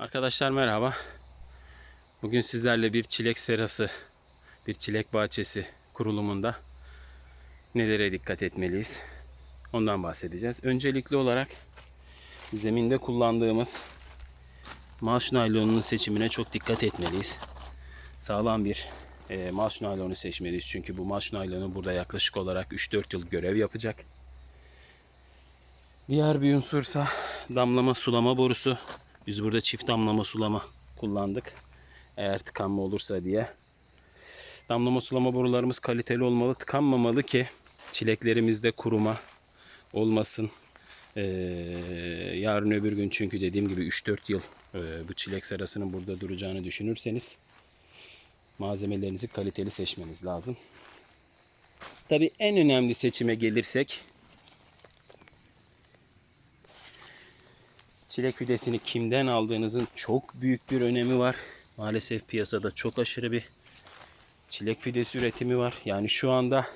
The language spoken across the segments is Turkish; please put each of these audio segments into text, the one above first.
Arkadaşlar merhaba. Bugün sizlerle bir çilek serası, bir çilek bahçesi kurulumunda nelere dikkat etmeliyiz? Ondan bahsedeceğiz. Öncelikli olarak zeminde kullandığımız malş naylonunun seçimine çok dikkat etmeliyiz. Sağlam bir e, malş naylonu seçmeliyiz. Çünkü bu malş naylonu burada yaklaşık olarak 3-4 yıl görev yapacak. Diğer bir unsursa damlama sulama borusu. Biz burada çift damlama sulama kullandık. Eğer tıkanma olursa diye. Damlama sulama borularımız kaliteli olmalı, tıkanmamalı ki çileklerimizde kuruma olmasın. Ee, yarın öbür gün çünkü dediğim gibi 3-4 yıl e, bu çilek serasının burada duracağını düşünürseniz malzemelerinizi kaliteli seçmeniz lazım. Tabii en önemli seçime gelirsek çilek fidesini kimden aldığınızın çok büyük bir önemi var. Maalesef piyasada çok aşırı bir çilek fidesi üretimi var. Yani şu anda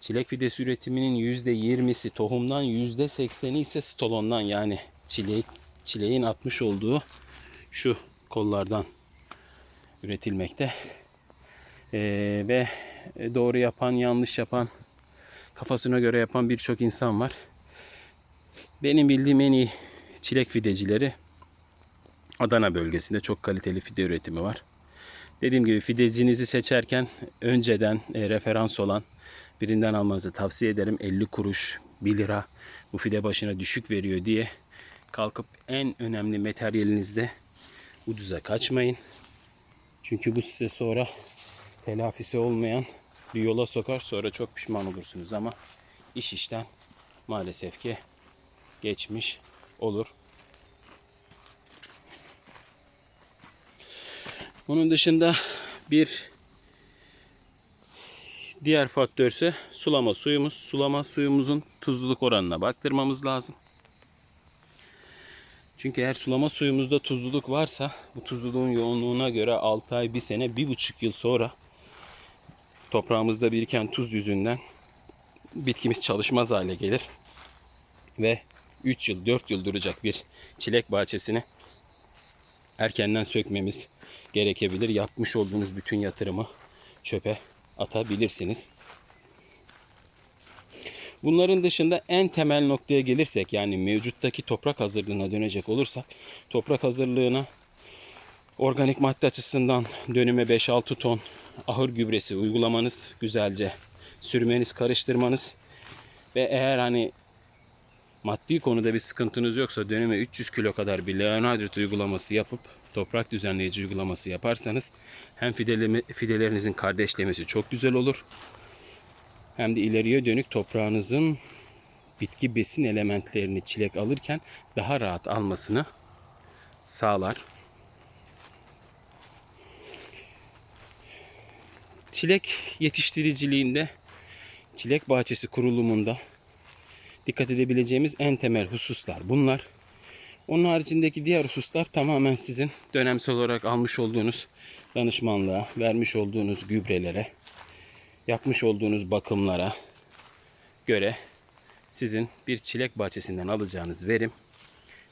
çilek fidesi üretiminin %20'si tohumdan %80'i ise stolondan yani çilek, çileğin atmış olduğu şu kollardan üretilmekte. Ee, ve doğru yapan, yanlış yapan, kafasına göre yapan birçok insan var. Benim bildiğim en iyi çilek fidecileri Adana bölgesinde çok kaliteli fide üretimi var. Dediğim gibi fidecinizi seçerken önceden e, referans olan birinden almanızı tavsiye ederim. 50 kuruş, 1 lira bu fide başına düşük veriyor diye kalkıp en önemli materyalinizde ucuza kaçmayın. Çünkü bu size sonra telafisi olmayan bir yola sokar. Sonra çok pişman olursunuz ama iş işten maalesef ki geçmiş olur. Onun dışında bir diğer faktörse sulama suyumuz. Sulama suyumuzun tuzluluk oranına baktırmamız lazım. Çünkü eğer sulama suyumuzda tuzluluk varsa bu tuzluluğun yoğunluğuna göre 6 ay, 1 sene, 1,5 yıl sonra toprağımızda biriken tuz yüzünden bitkimiz çalışmaz hale gelir. Ve 3 yıl, 4 yıl duracak bir çilek bahçesini erkenden sökmemiz gerekebilir. Yapmış olduğunuz bütün yatırımı çöpe atabilirsiniz. Bunların dışında en temel noktaya gelirsek yani mevcuttaki toprak hazırlığına dönecek olursak toprak hazırlığına organik madde açısından dönüme 5-6 ton ahır gübresi uygulamanız güzelce sürmeniz karıştırmanız ve eğer hani maddi konuda bir sıkıntınız yoksa döneme 300 kilo kadar bir leonardit uygulaması yapıp toprak düzenleyici uygulaması yaparsanız hem fidelerinizin kardeşlemesi çok güzel olur. Hem de ileriye dönük toprağınızın bitki besin elementlerini çilek alırken daha rahat almasını sağlar. Çilek yetiştiriciliğinde, çilek bahçesi kurulumunda dikkat edebileceğimiz en temel hususlar bunlar. Onun haricindeki diğer hususlar tamamen sizin dönemsel olarak almış olduğunuz danışmanlığa, vermiş olduğunuz gübrelere, yapmış olduğunuz bakımlara göre sizin bir çilek bahçesinden alacağınız verim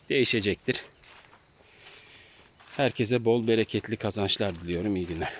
değişecektir. Herkese bol bereketli kazançlar diliyorum. İyi günler.